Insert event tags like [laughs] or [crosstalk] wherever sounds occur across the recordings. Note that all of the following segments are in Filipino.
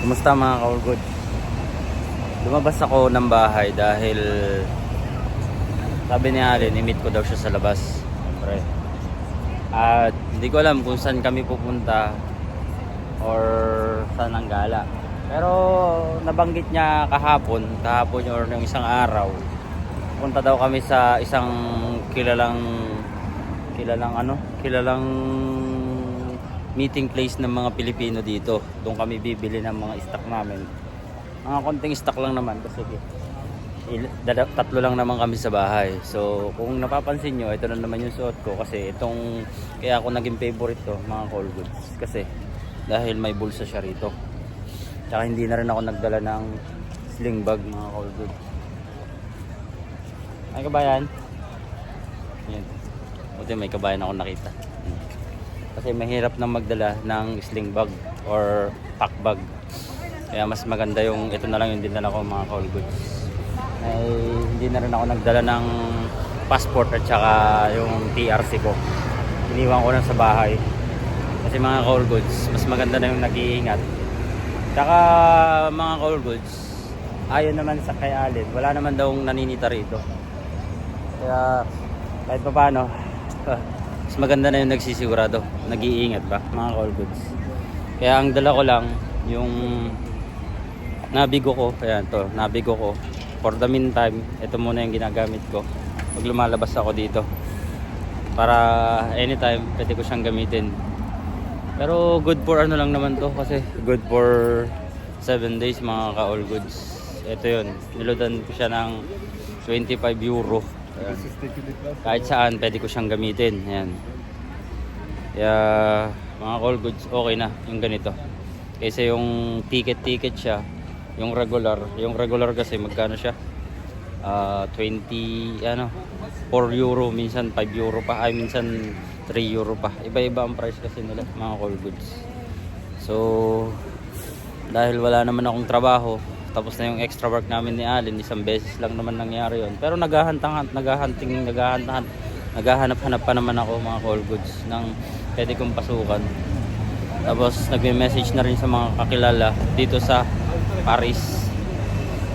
Kumusta mga kaulgod? Lumabas ako ng bahay dahil sabi ni Allen, i-meet ko daw siya sa labas. Siyempre. At hindi ko alam kung saan kami pupunta or saan ang gala. Pero nabanggit niya kahapon, kahapon or yung isang araw. Punta daw kami sa isang kilalang kilalang ano, kilalang meeting place ng mga Pilipino dito. Doon kami bibili ng mga stock namin. Mga konting stock lang naman kasi tatlo lang naman kami sa bahay. So, kung napapansin nyo, ito na naman yung suot ko kasi itong kaya ako naging favorite to, mga call goods. Kasi dahil may bulsa siya rito. Tsaka hindi na rin ako nagdala ng sling bag, mga call goods. Ay kabayan. Yan. Buti may kabayan ako nakita. Kasi mahirap na magdala ng sling bag or pack bag. Kaya mas maganda yung ito na lang yung dinala ko mga call goods. Ay hindi na rin ako nagdala ng passport at saka yung TRC ko. Iniwan ko lang sa bahay. Kasi mga call goods, mas maganda na yung nag-iingat. Tsaka mga call goods, ayon naman sa kay Alin, wala naman daw naninita rito. Kaya kahit pa paano, [laughs] mas maganda na yung nagsisigurado, nag-iingat ba mga call goods. Kaya ang dala ko lang yung nabigo ko, ayan to, nabigo ko. For the meantime, ito muna yung ginagamit ko. Pag lumalabas ako dito. Para anytime, pwede ko siyang gamitin. Pero good for ano lang naman to kasi good for 7 days mga ka-all goods. Ito yun, nilodan ko siya ng 25 euro. Ayan. Kahit saan, pwede ko siyang gamitin. Ayan. Kaya mga call goods, okay na yung ganito. Kaysa yung ticket-ticket siya, yung regular. Yung regular kasi magkano siya? Ah, 20, ano, 4 euro, minsan 5 euro pa, ay minsan 3 euro pa. Iba-iba ang price kasi nila, mga call goods. So, dahil wala naman akong trabaho, tapos na yung extra work namin ni Allen, isang beses lang naman nangyari yon. Pero naghahantang, naghahanting, naghahanap, naghahanap-hanap pa naman ako mga call goods ng pwede kong pasukan. Tapos nagme-message na rin sa mga kakilala dito sa Paris.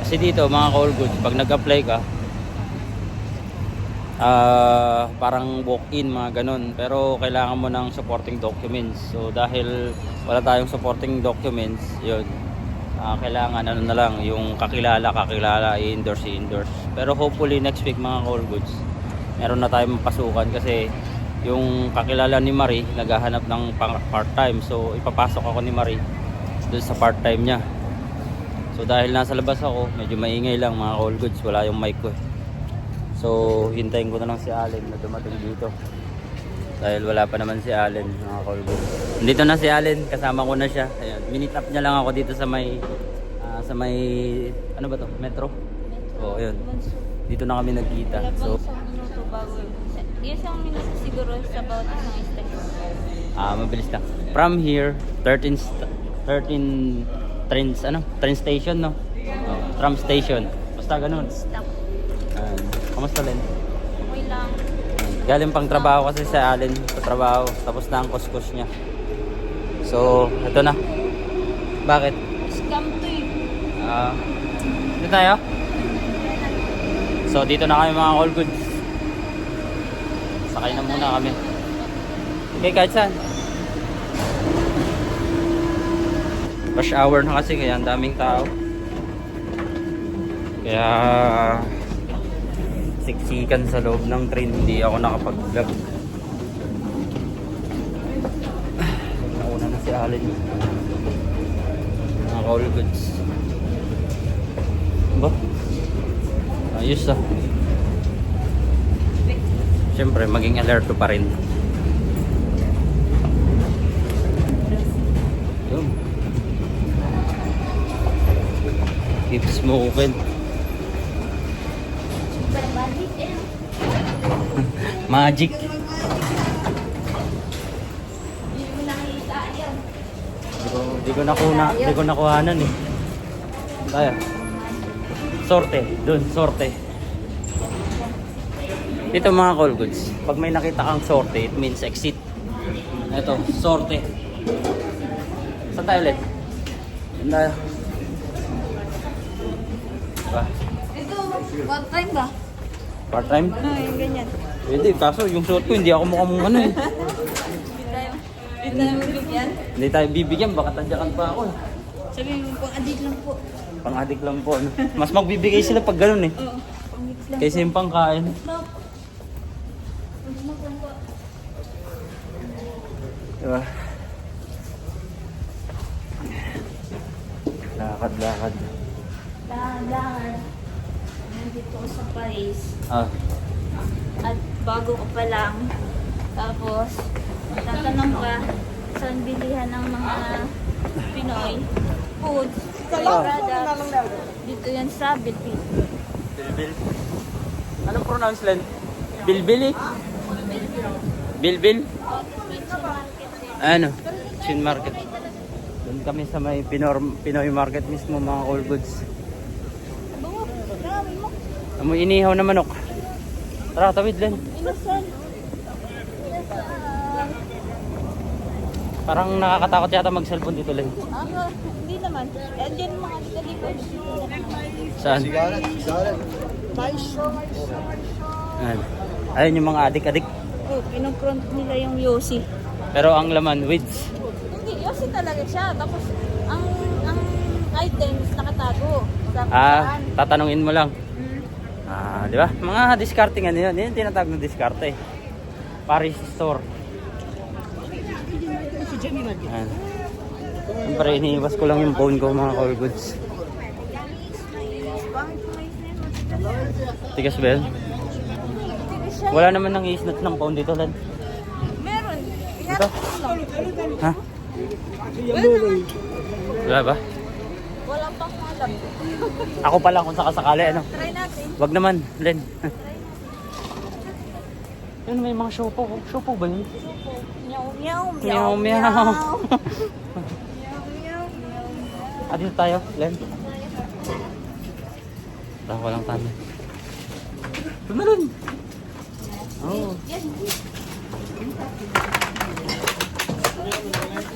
Kasi dito mga call goods, pag nag-apply ka, ah parang walk-in mga ganun. Pero kailangan mo ng supporting documents. So dahil wala tayong supporting documents, yun. Ah, kailangan ano na lang, yung kakilala, kakilala, i-endorse, i-endorse. Pero hopefully next week mga call goods, meron na tayong pasukan kasi yung kakilala ni Marie naghahanap ng pang- part-time. So ipapasok ako ni Marie doon sa part-time niya. So dahil nasa labas ako, medyo maingay lang mga call goods, wala yung mic ko. eh. So hintayin ko na lang si Allen na dumating dito. Dahil wala pa naman si Allen mga goods. Dito na si Allen, kasama ko na siya. Ayan, minute up niya lang ako dito sa may ah, sa may ano ba to? Metro. Oh, ayun. Dito na kami nagkita. So minuto bago. Isang minuto siguro sa bawat isang station. Ah, mabilis lang. From here, 13 st- 13 trains ano? Train station no. Oh, tram station. Basta ganun. Stop. Ayan. Kamusta Len? Okay lang. Galing pang trabaho kasi sa Allen sa trabaho. Tapos na ang kuskus niya. So, ito na. Bakit? Scam to eh. Ah, dito tayo? So, dito na kami mga all goods. Sakay na muna kami. Okay, kahit saan. Rush hour na kasi kaya ang daming tao. Kaya siksikan sa loob ng train hindi ako nakapag-vlog. Nauna na si Allen. Mga all goods. Ba? Ayos ah. Siyempre, maging alerto pa rin. Yun. Keep smoking. [laughs] Magic. Di ko, di ko nakuna, di ko nakuhanan eh. Tayo. Sorte, dun, sorte. Ito mga call goods. Pag may nakita kang sorte, it means exit. Ito, sorte. Saan tayo ulit? Tayo? Ba? Ito, what time ba? Part time? Ah, yung ganyan. Pwede, kaso yung suot ko hindi ako mukhang ano eh. Hindi tayo, magbigyan. Hindi tayo bibigyan, baka tadyakan pa ako. Sabi mo, pang adik lang po. Pang-adik lang po. Ano? Mas magbibigay sila pag ganun eh. Oo, pang mix lang Kaysa yung pangkain. po. Huwag mo pang po. Ko sa Paris. Ah, At bago ko pa lang. Tapos, tatanong ka saan bilihan ng mga Pinoy foods, products. Dito yan sa Bilbil. Bilbil. Anong pronounce Len? Bilbili? Bilbil? Ano? Chin Market. Doon kami sa may Pinor Pinoy Market mismo mga all goods. Amoy inihaw na manok. Tara, tawid. Inasal. Parang nakakatakot yata mag-cellphone dito Len. Ah, hindi naman. Eh, dyan mga talikod. Saan? Ayan. Ayun yung mga adik-adik. Oh, pinupront nila yung Yossi. Pero ang laman, weeds. Hindi, Yossi talaga siya. Tapos, ang ang items nakatago. Sa Ah, tatanungin mo lang. Ah, di ba? Mga discarding ano yun. Yun tinatawag ng diskarte. Paris store. Ayan. Siyempre, iniiwas ko lang yung phone ko mga call goods. Tigas ba yun? Wala naman nang isnot ng phone dito, Lan. Meron. Dito? Ha? Wala ba? Wala pang alam. Ako pa lang kung sakasakali, ano? Try natin. Wag naman, Len. [laughs] Yun, may mga shopo. Shopo ba yun? Meow, meow, Meow, meow. Meow, meow, meow. Ah, dito tayo, Len. Tara, walang tama. Doon na rin. Yan.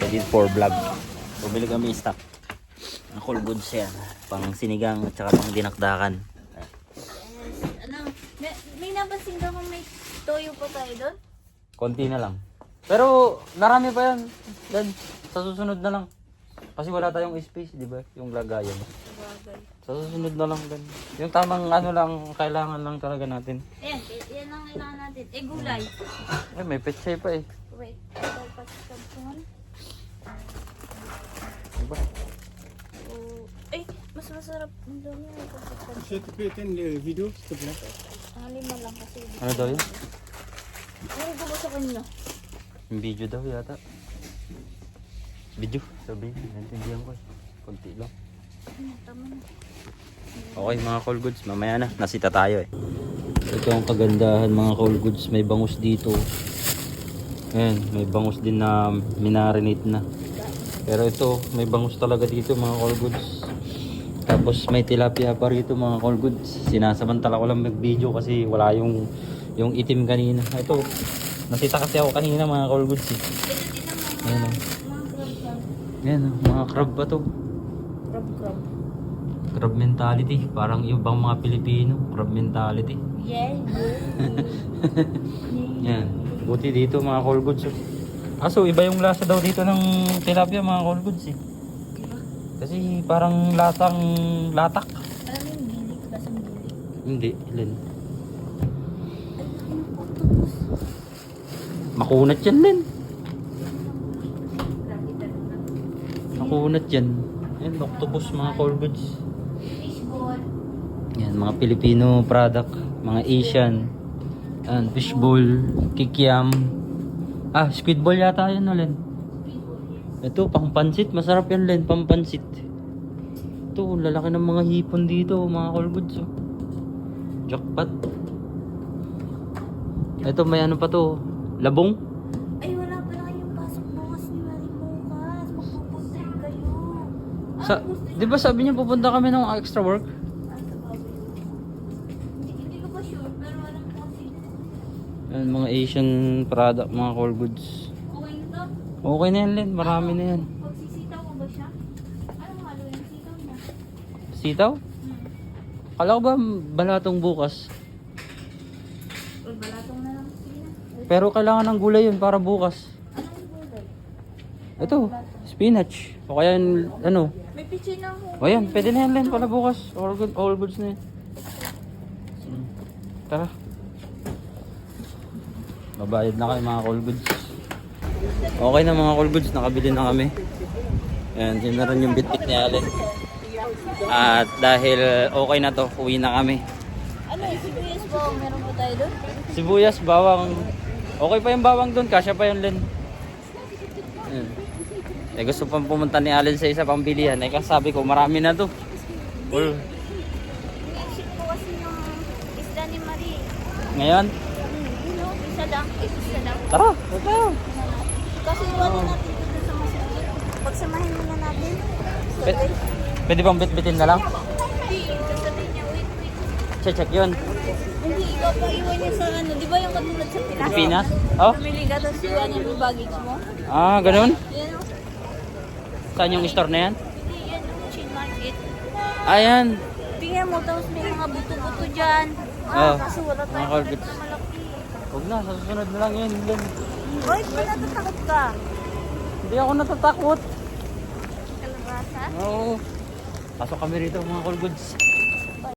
Edit for vlog. Bumili kami stock. Ang cool goods yan. Pang sinigang at saka pang dinakdakan. Ano? May, may napansin ka kung may toyo pa tayo doon? Konti na lang. Pero marami pa yan. Dan, sa susunod na lang. Kasi wala tayong space, di ba? Yung lagayan. Bagay. Sa susunod na lang din. Yung tamang ano lang, kailangan lang talaga natin. Ayan, y- yan ang kailangan natin. Eh, gulay. Eh, may pechay pa eh. Wait, gulay pa sa kampuhan. Diba? Oh, eh, mas masarap yung dami ng kapatid. Éteindre le vidéo, s'il te plaît Ang lima lang kasi. Ano daw yun? Ano ko ba sa kanya? Yung video daw yata. Video, sabihin. Naintindihan ko eh. Konti lang. Hmm, tama na. Okay mga call goods, mamaya na. Nasita tayo eh. Ito ang kagandahan mga call goods. May bangus dito. Ayan, may bangus din na minarinate na. Pero ito, may bangus talaga dito mga call goods. Tapos may tilapia pa rito mga call goods. Sinasamantala ko lang mag-video kasi wala yung yung itim kanina. Ito, nasita kasi ako kanina mga call goods eh. Ayan o. mga crab lang. Ayan o, mga crab ba to? Crab, crab. Crab mentality. Parang ibang mga Pilipino. Crab mentality. Yeah, [laughs] Yan. Buti dito mga call goods. oh. Kaso iba yung lasa daw dito ng tilapia mga call goods eh. Kasi parang latang latak. Alam mo yung gilig, lasang gilig. Hindi, Len. Makunat yan, Len. Makunat yan. Yan, octopus mga call goods. Fishball. Yan, mga Filipino product. Mga Asian. Yan, fishball, kikiam. Ah, squid ball yata yun, no, Len. Ito, pang pansit. Masarap yan, Len. Pang pansit. Ito, lalaki ng mga hipon dito, mga call goods. Oh. Jackpot. Ito, may ano pa to. Labong. Ay, wala pala kayong pasok bukas ni Maring bukas. Magpupunta kayo. Sa, di ba sabi niya pupunta kami ng extra work? Ah, sa baboy. Hindi, hindi ko pa sure, pero walang kasi. Yan, mga Asian product, mga call goods. Okay na yan, Len. Marami na yan. Pagsisita ko ba siya? Anong halo Sitaw? Kala ko ba balatong bukas? O, balatong na lang. Sige na. Pero kailangan ng gulay yun para bukas. Anong gulay? Ito, spinach. O kaya yung, ano. May pichi na ako. O yan, pwede na yan Len pala bukas. All, good, all goods na yan. Tara. Babayad na kayo mga all goods. Okay na mga all goods, nakabili na kami. Ayan, yun na rin yung bitbit ni Allen. At dahil okay na to, uwi na kami. Ano, sibuyas ba? Meron ba tayo doon? Sibuyas, bawang. Okay pa yung bawang doon, kasya pa yung Len. Ayan. Eh gusto pang pumunta ni Allen sa isa pang bilihan. Eh kasabi ko, marami na to. Well, Inisip ko kasi yung isda ni Marie. ngayon, Hmm, know, isa lang. Isa lang. tara, huwag tayo. Kasi iwanan natin dito sa masakit. Pagsamahin muna natin. Pwede, pwede bang bitbitin na lang? Hindi, sasabihin niya, wait, wait. Check yun. Hindi, ikaw pa iwan niya sa ano. Di ba yung katulad sa Pinas? Pinas? Oh? Pumili ka, tapos iwan niya yung baggage mo. Ah, ganun? Yan o. Saan yung store na yan? Hindi, yan o. Chin market. Ayan. Tingnan mo, tapos may mga buto-buto dyan. Oh, Ah, kaso wala tayong na malaki. Huwag na, sa susunod na lang yun. Len. Hoy, ba't natatakot ka? Hindi ako natatakot. Kalabasa? Oo. Pasok kami rito mga cool goods.